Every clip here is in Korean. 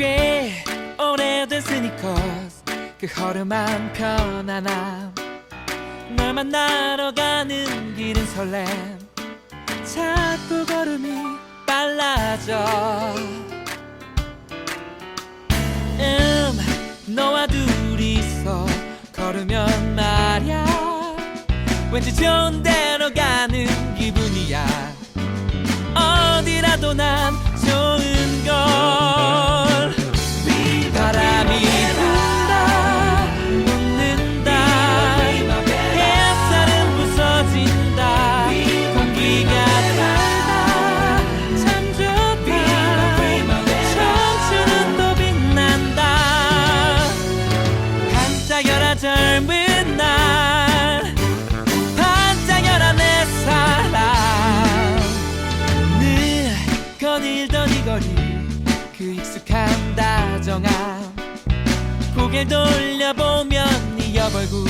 journey cause 그 허름한 편안함 널 만나러 가는 길은 설렘. 자꾸 걸음이 빨라져. 음 너와 둘이서 걸으면 말야. 왠지 좋은 데로 가는 거닐던 이 거리 그 익숙한 다정함. 고개 돌려보면 네 옆얼굴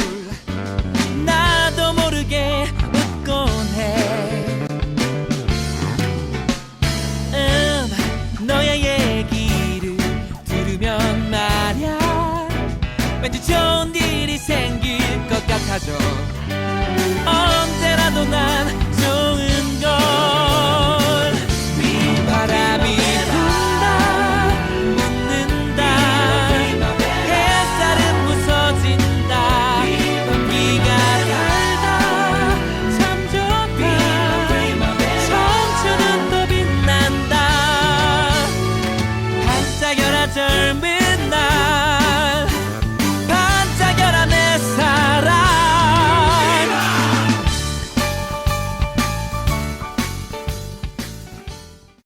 turn